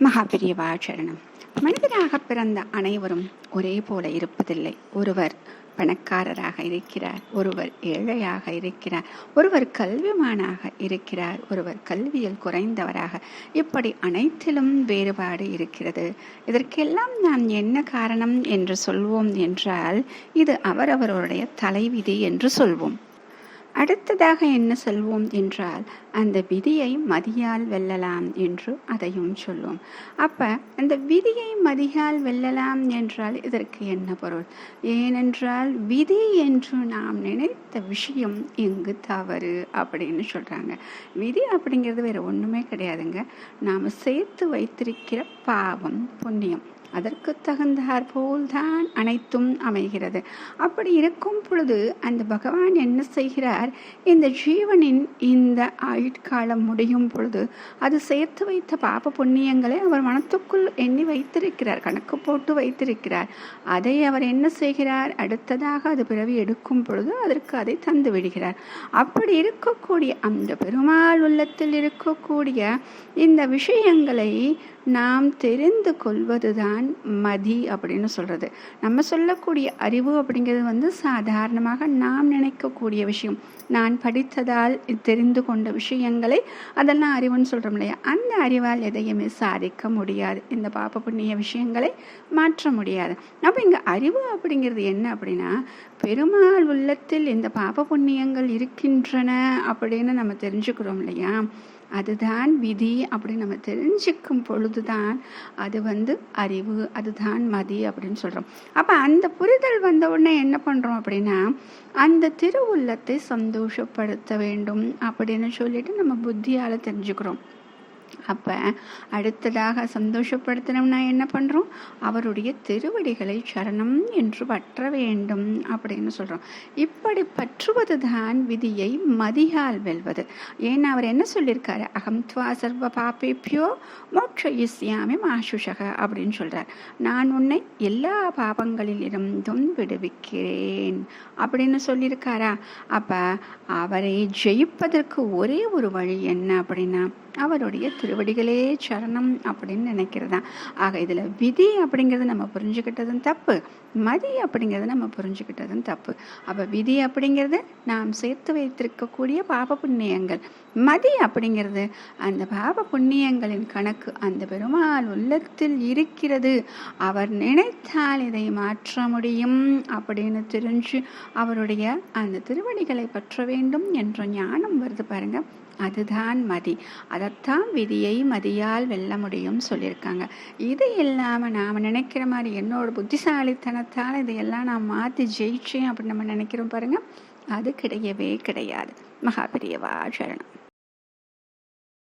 மகாபிரியவா சரணம் மனிதராக பிறந்த அனைவரும் ஒரே போல இருப்பதில்லை. ஒருவர் பணக்காரராக இருக்கிறார் ஒருவர் ஏழையாக இருக்கிறார் ஒருவர் கல்விமானாக இருக்கிறார் ஒருவர் கல்வியில் குறைந்தவராக. இப்படி அனைத்திலும் வேறுபாடு இருக்கிறது. இதற்கெல்லாம் நாம் என்ன காரணம் என்று சொல்வோம் என்றால் இது அவரவருடைய தலைவிதி என்று சொல்வோம். அடுத்ததாக என்ன சொல்வோம் என்றால் அந்த விதியை மதியால் வெல்லலாம் என்று அதையும் சொல்லுவோம் அப்போ அந்த விதியை மதியால் வெல்லலாம் என்றால் இதற்கு என்ன பொருள்? ஏனென்றால் விதி என்று நாம் நினைத்த விஷயம் இங்கு தவறு அப்படின்னு சொல்கிறாங்க விதி அப்படிங்கிறது வேற ஒன்றுமே கிடையாதுங்க. நாம் சேர்த்து வைத்திருக்கிற பாவம் புண்ணியம். அதற்கு தகுந்தார் போல்தான் அனைத்தும் அமைகிறது. அப்படி இருக்கும் பொழுது அந்த பகவான் என்ன செய்கிறார்? இந்த ஜீவனின் இந்த ஆயுட்காலம் முடியும் பொழுது அது சேர்த்து வைத்த பாப புண்ணியங்களை அவர் மனத்துக்குள் எண்ணி வைத்திருக்கிறார் கணக்கு போட்டு வைத்திருக்கிறார். அதை அவர் என்ன செய்கிறார்? அடுத்ததாக அது பிறவி எடுக்கும் பொழுது அதற்கு அதை தந்து விடுகிறார். அப்படி இருக்கக்கூடிய அந்த பெருமாள் உள்ளத்தில் இருக்கக்கூடிய இந்த விஷயங்களை நாம் தெரிந்து கொள்வதுதான் மதி அப்படின்னு சொல்கிறது நம்ம சொல்லக்கூடிய அறிவு அப்படிங்கிறது வந்து சாதாரணமாக நாம் நினைக்கக்கூடிய விஷயம். நான் படித்ததால் தெரிந்து கொண்ட விஷயங்களை அதெல்லாம் அறிவுன்னு சொல்கிறோம் இல்லையா? அந்த அறிவால் எதையுமே சாதிக்க முடியாது. இந்த பாப்ப புண்ணிய விஷயங்களை மாற்ற முடியாது. அப்போ இங்கே அறிவு அப்படிங்கிறது என்ன அப்படின்னா பெருமாள் உள்ளத்தில் இந்த பாப புண்ணியங்கள் இருக்கின்றன அப்படின்னு நம்ம தெரிஞ்சுக்கிறோம் இல்லையா? அதுதான் விதி அப்படின்னு நம்ம தெரிஞ்சுக்கும் பொழுதுதான் அது வந்து அறிவு அதுதான் மதி அப்படின்னு சொல்கிறோம் அப்போ அந்த புரிதல் வந்த உடனே என்ன பண்ணுறோம் அப்படின்னா அந்த திருவுள்ளத்தை சந்தோஷப்படுத்த வேண்டும் அப்படின்னு சொல்லிட்டு நம்ம புத்தியால் தெரிஞ்சுக்கிறோம். அப்போ அடுத்ததாக சந்தோஷப்படுத்தணும்னா என்ன பண்ணுறோம் அவருடைய திருவடிகளை சரணம் என்று பற்ற வேண்டும் அப்படின்னு சொல்கிறோம் இப்படி பற்றுவது தான் விதியை மதியால் வெல்வது. ஏன்னா அவர் என்ன சொல்லியிருக்காரு? அகம் துவா சர்வ பாப்பேப்பியோ மோட்ச இஸ்யாமி மாசுஷக அப்படின்னு சொல்கிறார் நான் உன்னை எல்லா பாவங்களிலிருந்தும் விடுவிக்கிறேன் அப்படின்னு சொல்லியிருக்காரா? அப்ப அவரை ஜெயிப்பதற்கு ஒரே ஒரு வழி என்ன அப்படின்னா அவருடைய திருவடிகளே சரணம் அப்படின்னு நினைக்கிறதா? ஆக இதில் விதி அப்படிங்கிறது நம்ம புரிஞ்சுக்கிட்டதும் தப்பு மதி அப்படிங்கிறது நம்ம புரிஞ்சுக்கிட்டதும் தப்பு. அப்போ விதி அப்படிங்கிறது நாம் சேர்த்து வைத்திருக்கக்கூடிய பாப புண்ணியங்கள். மதி அப்படிங்கிறது அந்த பாப புண்ணியங்களின் கணக்கு அந்த பெருமாள் உள்ளத்தில் இருக்கிறது. அவர் நினைத்தால் இதை மாற்ற முடியும் அப்படின்னு தெரிஞ்சு அவருடைய அந்த திருவடிகளை பற்ற வேண்டும் என்ற ஞானம் வருது பாருங்க. அதுதான் மதி. அதைத்தான் விதியை மதியால் வெல்ல முடியும்னு சொல்லியிருக்காங்க. இது இல்லாமல் நாம் நினைக்கிற மாதிரி என்னோட புத்திசாலித்தனத்தால் இதையெல்லாம் நான் மாற்றி ஜெயிச்சேன் அப்படின்னு நம்ம நினைக்கிறோம் பாருங்க. அது கிடையவே கிடையாது. மகாபிரியவா சரணம்.